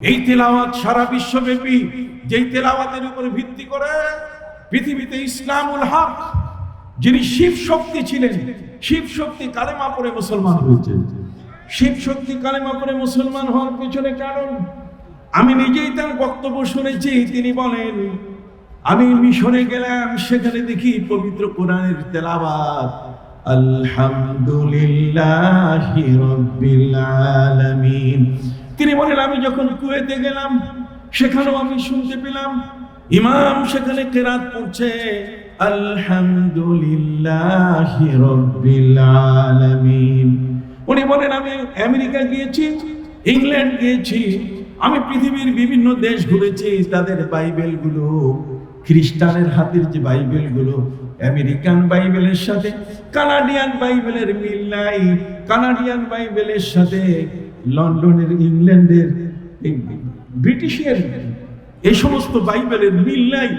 এই তেলাওয়াত সারা বিশ্বব্যাপী, যেই তেলাওয়াতের উপরে ভিত্তি করে পৃথিবীতে ইসলামুল হক, যিনি শিব শক্তি ছিলেন, শিব শক্তি কালেমা পড়ে মুসলমান হয়েছে। শিব শক্তি কালেমা পড়ে মুসলমান হওয়ার পিছনে কারণ, আমি নিজেই তার বক্তব্য শুনেছি, তিনি বলেন, আমি মিশরে গেলাম, সেখানে দেখি পবিত্র কোরআনের তেলাওয়াত, আলহামদুলিল্লাহি রাব্বিল আলামিন। তিনি বলেন, আমি যখন কুয়েতে গেলাম, সেখানেও আমি শুনতে পেলাম, ইমাম সেখানে কেরাত পড়ছে, আলহামদুলিল্লাহি আলামিন। উনি বলেন, আমি আমেরিকা গিয়েছি, ইংল্যান্ড গিয়েছি, আমি পৃথিবীর বিভিন্ন দেশ ঘুরেছি, তাদের বাইবেলগুলো, খ্রিস্টানের হাতের যে বাইবেলগুলো, আমেরিকান বাইবেলের সাথে, কানাডিয়ান বাইবেলের মিল নাই, কানাডিয়ান বাইবেলের সাথে লন্ডনের, ইংল্যান্ডের, এই ব্রিটিশের, এই সমস্ত বাইবেলের মিল নাই।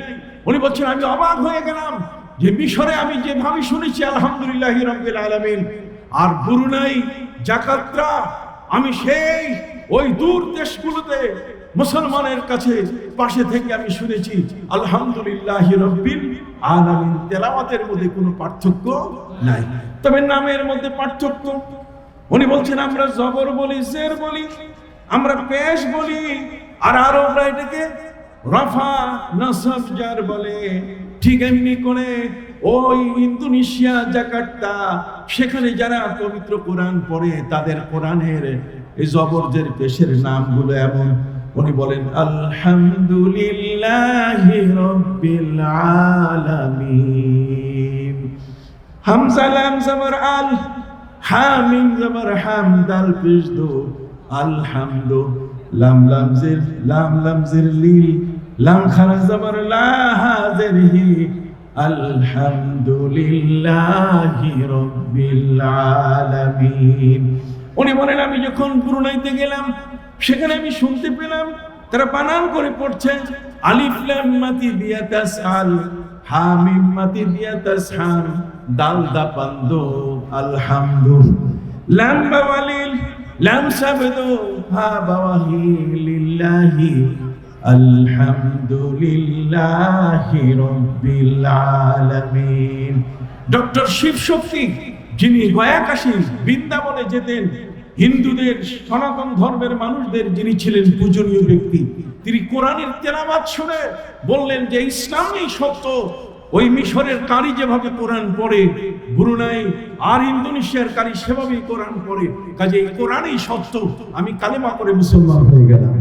উনি বলছেন, আমি অবাক হয়ে গেলাম যে মিশরে আমি যেভাবে শুনেছি, আলহামদুলিল্লাহ রব্বিল আলামিন। আর বুরুনাই, জাকাত্রা, আমি সেই, ওই দূর দেশগুলোতে মুসলমানের কাছে, পাশে থেকে আমি শুনেছি, আলহামদুলিল্লাহ রব্বিল আলামিন। তেলাওয়াতের মধ্যে কোনো পার্থক্য নাই। তবে নামের মধ্যে পার্থক্য উনি বলছেন, আমরা জবর বলি, জের বলি, আমরা পেশ বলি, আর আরবরা এটাকে রফা, নসব, জার বলে। ঠিক এমনি করে ওই ইন্দোনেশিয়া, জাকার্তা, সেখানে যারা পবিত্র কোরআন পড়ে, তাদের কোরআনের এই জবরদের পেশের নামগুলো এমন। উনি বলেন, আলহামদুলিল্লাহ রব্বিল আলামিন। হামজা লাম জবর আল হামিম জবর হাম দাল পেশ দো। আলহামদু লাম লাম জির, লাম লাম জির লিল লাম খারা জবর লা হাজির হি। আলহামদুলিল্লাহি রাব্বিল আলামিন। উনি বলেন, আমি যখন ব্রুনাইতে গেলাম, সেখানে আমি শুনতে পেলাম, তারা বানান করে পড়ছে আলিফ লাম মাতি দিয়া তাসআল হামিম মাতি দিয়া তাসহাম দাল দা পান্দো, আলহামদু। লাম বাওয়ালিল, লাম সাবদু, হা বাওয়াহি লিল্লাহি, আলহামদুলিল্লাহি রাব্বিল আলামিন। ডক্টর শিব শক্তি যিনি গয়াকাশী বৃন্দাবনে যেতেন, হিন্দুদের সনাতন ধর্মের মানুষদের যিনি ছিলেন পূজনীয় ব্যক্তি তিনি কোরআনের তেলাবাদ শুনে বললেন যে ইসলামই সত্য। ওই মিশরের কারি যেভাবে কোরআন পড়ে, ব্রুনাই আর ইন্দোনেশিয়ার কারি সেভাবেই কোরআন পড়ে। কাজে এই কোরআনই সত্য। আমি কালেমা করে মুসলমান হয়ে গেলাম।